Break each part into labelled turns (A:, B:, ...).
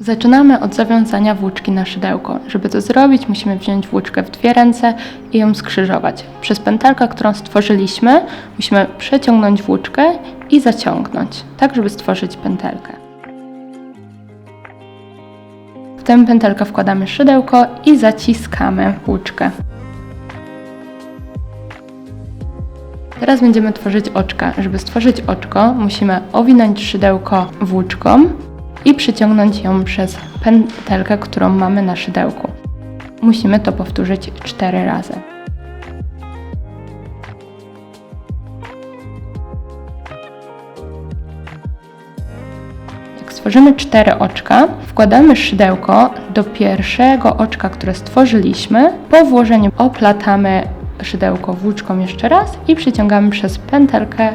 A: Zaczynamy od zawiązania włóczki na szydełko. Żeby to zrobić, musimy wziąć włóczkę w dwie ręce i ją skrzyżować. Przez pętelkę, którą stworzyliśmy, musimy przeciągnąć włóczkę i zaciągnąć, tak żeby stworzyć pętelkę. W tę pętelkę wkładamy szydełko i zaciskamy włóczkę. Teraz będziemy tworzyć oczka. Żeby stworzyć oczko, musimy owinąć szydełko włóczką i przyciągnąć ją przez pętelkę, którą mamy na szydełku. Musimy to powtórzyć cztery razy. Jak stworzymy cztery oczka, wkładamy szydełko do pierwszego oczka, które stworzyliśmy. Po włożeniu oplatamy szydełko włóczką jeszcze raz i przyciągamy przez pętelkę,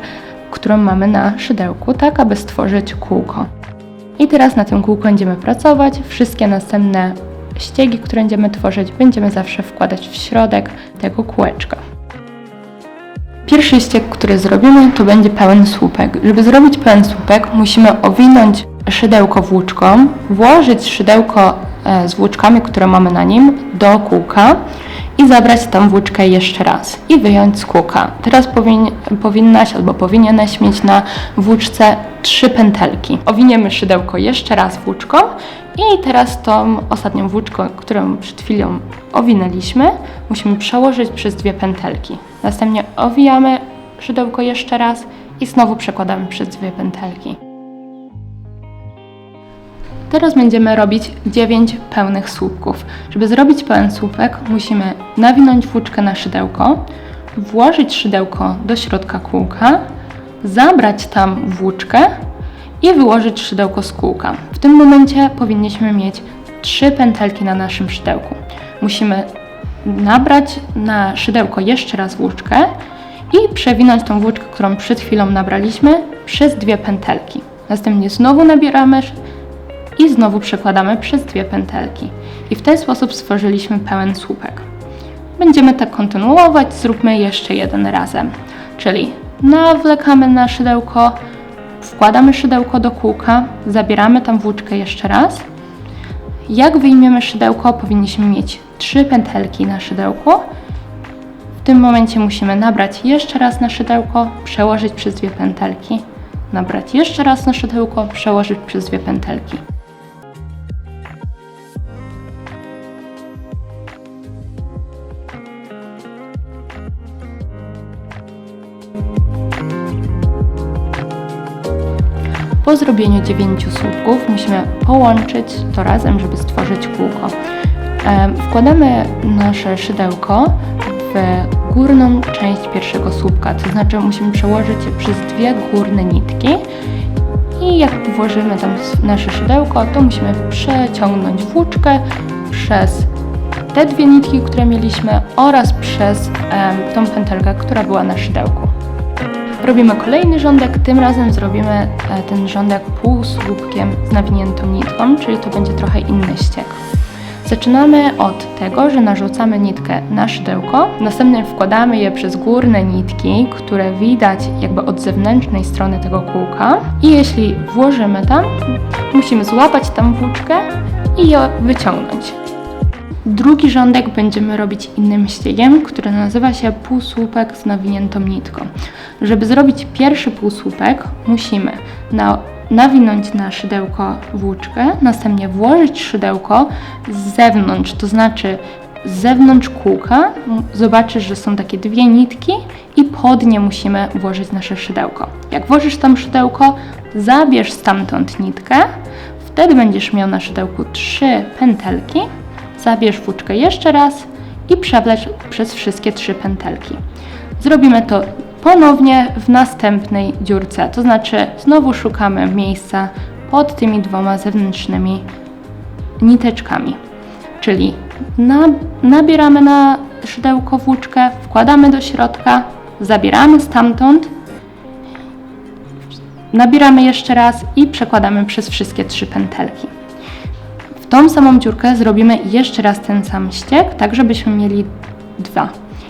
A: którą mamy na szydełku, tak aby stworzyć kółko. I teraz na tym kółku będziemy pracować. Wszystkie następne ściegi, które będziemy tworzyć, będziemy zawsze wkładać w środek tego kółeczka. Pierwszy ścieg, który zrobimy, to będzie pełen słupek. Żeby zrobić pełen słupek, musimy owinąć szydełko włóczką, włożyć szydełko e, z włóczkami, które mamy na nim, do kółka i zabrać tam włóczkę jeszcze raz i wyjąć z kółka. Teraz powin, powinnaś albo powinieneś mieć na włóczce trzy pętelki. Owiniemy szydełko jeszcze raz włóczką i teraz tą ostatnią włóczką, którą przed chwilą owinęliśmy, musimy przełożyć przez dwie pętelki. Następnie owijamy szydełko jeszcze raz i znowu przekładamy przez dwie pętelki. Teraz będziemy robić 9 pełnych słupków. Żeby zrobić pełen słupek, musimy nawinąć włóczkę na szydełko, włożyć szydełko do środka kółka, zabrać tam włóczkę i wyłożyć szydełko z kółka. W tym momencie powinniśmy mieć 3 pętelki na naszym szydełku. Musimy nabrać na szydełko jeszcze raz włóczkę i przewinąć tą włóczkę, którą przed chwilą nabraliśmy, przez dwie pętelki. Następnie znowu nabieramy i znowu przekładamy przez dwie pętelki. I w ten sposób stworzyliśmy pełen słupek. Będziemy tak kontynuować, zróbmy jeszcze jeden razem. Czyli nawlekamy na szydełko, wkładamy szydełko do kółka, zabieramy tam włóczkę jeszcze raz. Jak wyjmiemy szydełko, powinniśmy mieć trzy pętelki na szydełku. W tym momencie musimy nabrać jeszcze raz na szydełko, przełożyć przez dwie pętelki, nabrać jeszcze raz na szydełko, przełożyć przez dwie pętelki. Po zrobieniu dziewięciu słupków musimy połączyć to razem, żeby stworzyć kółko. Wkładamy nasze szydełko w górną część pierwszego słupka, to znaczy musimy przełożyć je przez dwie górne nitki i jak włożymy tam nasze szydełko, to musimy przeciągnąć włóczkę przez te dwie nitki, które mieliśmy oraz przez tą pętelkę, która była na szydełku. Robimy kolejny rządek, tym razem zrobimy e, ten rządek półsłupkiem z nawiniętą nitką, czyli to będzie trochę inny ścieg. Zaczynamy od tego, że narzucamy nitkę na szydełko, następnie wkładamy je przez górne nitki, które widać jakby od zewnętrznej strony tego kółka i jeśli włożymy tam, musimy złapać tam włóczkę i ją wyciągnąć. Drugi rządek będziemy robić innym ściegiem, który nazywa się półsłupek z nawiniętą nitką. Żeby zrobić pierwszy półsłupek, musimy na, nawinąć na szydełko włóczkę, następnie włożyć szydełko z zewnątrz, to znaczy z zewnątrz kółka. Zobaczysz, że są takie dwie nitki i pod nie musimy włożyć nasze szydełko. Jak włożysz tam szydełko, zabierz stamtąd nitkę, wtedy będziesz miał na szydełku trzy pętelki Zabierz włóczkę jeszcze raz i przewleć przez wszystkie trzy pętelki. Zrobimy to ponownie w następnej dziurce, to znaczy znowu szukamy miejsca pod tymi dwoma zewnętrznymi niteczkami. Czyli na, nabieramy na szydełko włóczkę, wkładamy do środka, zabieramy stamtąd, nabieramy jeszcze raz i przekładamy przez wszystkie trzy pętelki tą samą dziurkę zrobimy jeszcze raz ten sam ściek, tak żebyśmy mieli dwa.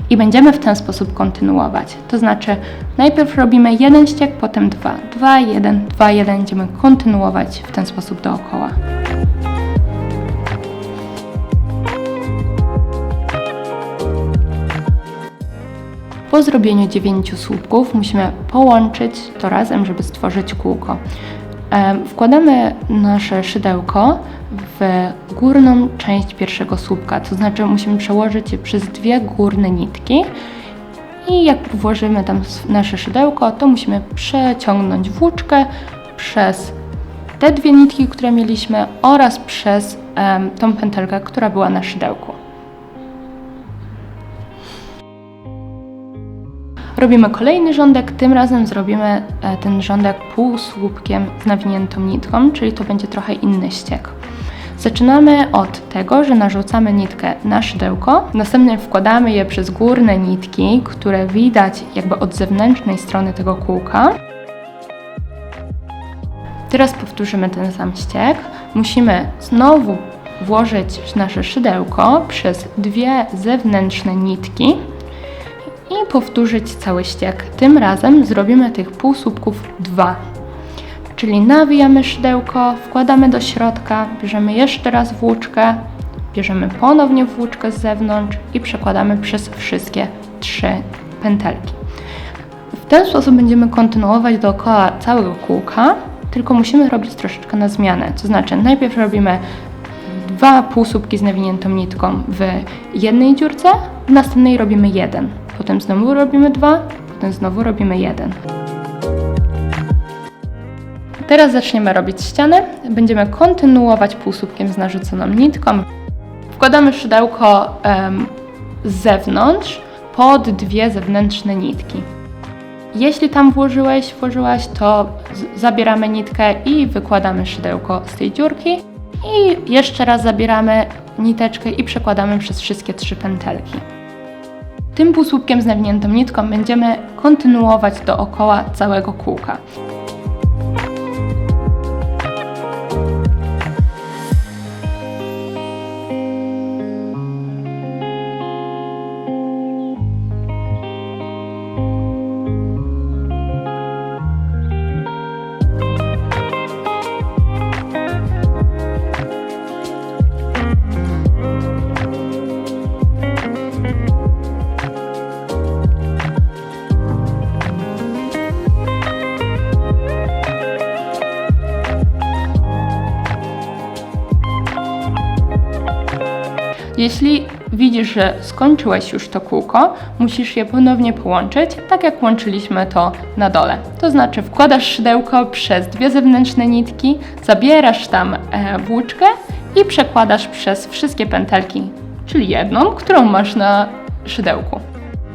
A: I będziemy w ten sposób kontynuować. To znaczy, najpierw robimy jeden ściek, potem dwa, dwa, jeden, dwa, jeden. Będziemy kontynuować w ten sposób dookoła. Po zrobieniu dziewięciu słupków musimy połączyć to razem, żeby stworzyć kółko. Em, Wkładamy nasze szydełko w górną część pierwszego słupka, to znaczy musimy przełożyć je przez dwie górne nitki i jak włożymy tam nasze szydełko, to musimy przeciągnąć włóczkę przez te dwie nitki, które mieliśmy oraz przez em, tą pętelkę, która była na szydełku. Robimy kolejny rządek, tym razem zrobimy e, ten rządek półsłupkiem z nawiniętą nitką, czyli to będzie trochę inny ściek. Zaczynamy od tego, że narzucamy nitkę na szydełko, następnie wkładamy je przez górne nitki, które widać jakby od zewnętrznej strony tego kółka. Teraz powtórzymy ten sam ściek. Musimy znowu włożyć nasze szydełko przez dwie zewnętrzne nitki powtórzyć cały ściek. Tym razem zrobimy tych półsłupków dwa. Czyli nawijamy szydełko, wkładamy do środka, bierzemy jeszcze raz włóczkę, bierzemy ponownie włóczkę z zewnątrz i przekładamy przez wszystkie trzy pętelki. W ten sposób będziemy kontynuować dookoła całego kółka, tylko musimy robić troszeczkę na zmianę. To znaczy, najpierw robimy dwa półsłupki z nawiniętą nitką w jednej dziurce, w następnej robimy jeden. Potem znowu robimy dwa, potem znowu robimy jeden. Teraz zaczniemy robić ścianę. Będziemy kontynuować półsłupkiem z narzuconą nitką. Wkładamy szydełko z zewnątrz pod dwie zewnętrzne nitki. Jeśli tam włożyłeś, włożyłaś, to zabieramy nitkę i wykładamy szydełko z tej dziurki. I jeszcze raz zabieramy niteczkę i przekładamy przez wszystkie trzy pętelki. Tym półsłupkiem z nawiniętą nitką będziemy kontynuować dookoła całego kółka. Jeśli widzisz, że skończyłeś już to kółko, musisz je ponownie połączyć, tak jak łączyliśmy to na dole. To znaczy wkładasz szydełko przez dwie zewnętrzne nitki, zabierasz tam e, włóczkę i przekładasz przez wszystkie pętelki, czyli jedną, którą masz na szydełku.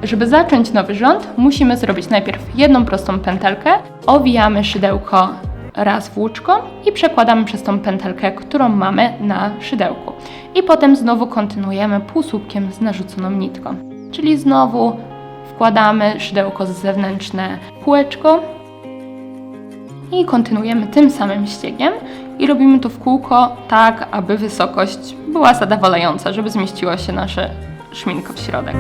A: Żeby zacząć nowy rząd, musimy zrobić najpierw jedną prostą pętelkę, owijamy szydełko raz włóczką i przekładamy przez tą pętelkę, którą mamy na szydełku. I potem znowu kontynuujemy półsłupkiem z narzuconą nitką. Czyli znowu wkładamy szydełko zewnętrzne kółeczko i kontynuujemy tym samym ściegiem i robimy to w kółko tak, aby wysokość była zadowalająca, żeby zmieściło się nasze szminko w środek.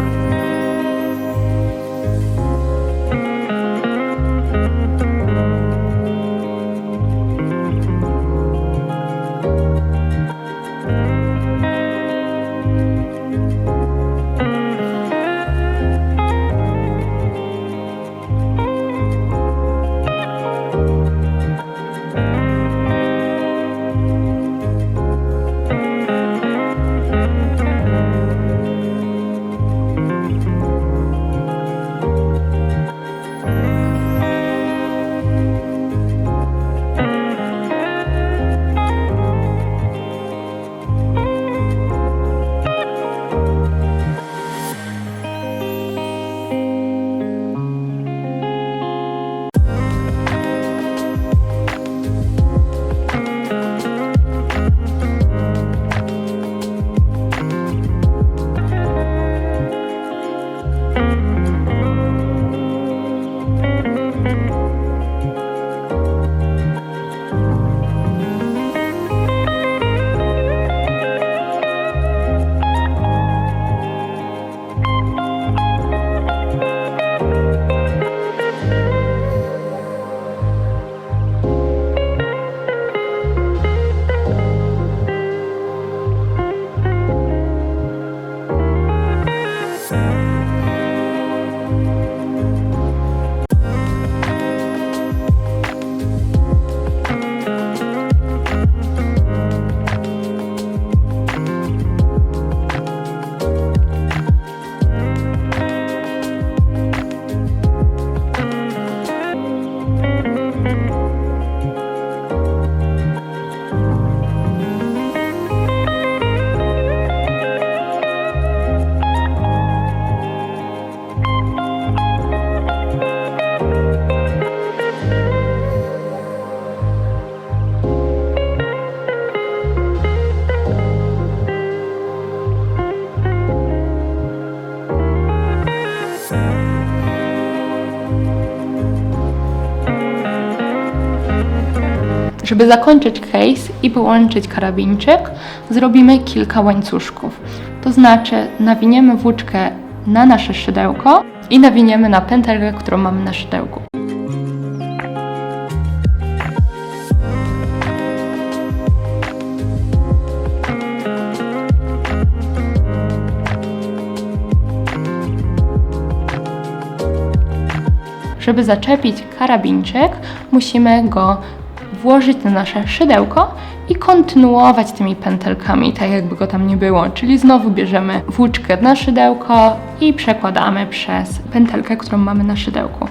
A: Żeby zakończyć case i połączyć karabinczyk, zrobimy kilka łańcuszków. To znaczy nawiniemy włóczkę na nasze szydełko i nawiniemy na pętelkę, którą mamy na szydełku. Żeby zaczepić karabinczyk, musimy go włożyć na nasze szydełko i kontynuować tymi pętelkami, tak jakby go tam nie było. Czyli znowu bierzemy włóczkę na szydełko i przekładamy przez pętelkę, którą mamy na szydełku.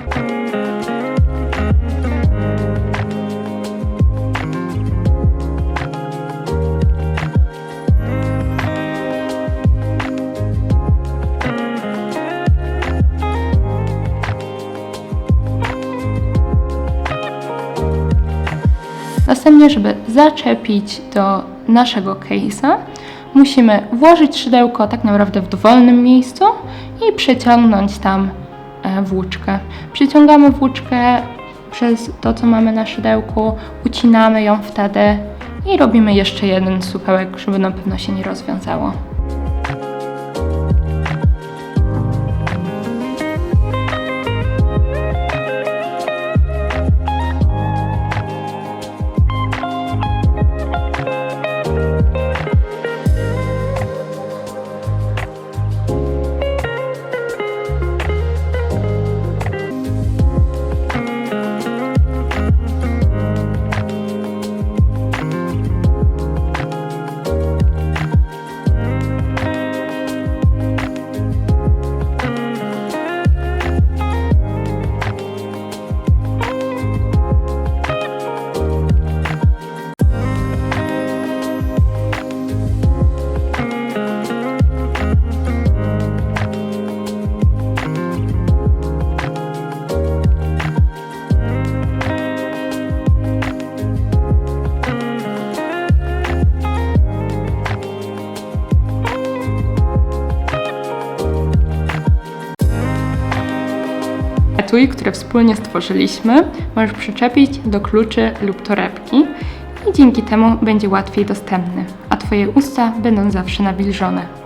A: Następnie, żeby zaczepić do naszego case'a, musimy włożyć szydełko tak naprawdę w dowolnym miejscu i przeciągnąć tam e, włóczkę. Przyciągamy włóczkę przez to, co mamy na szydełku, ucinamy ją wtedy i robimy jeszcze jeden supełek, żeby na pewno się nie rozwiązało. Etui, które wspólnie stworzyliśmy, możesz przyczepić do kluczy lub torebki i dzięki temu będzie łatwiej dostępny, a Twoje usta będą zawsze nawilżone.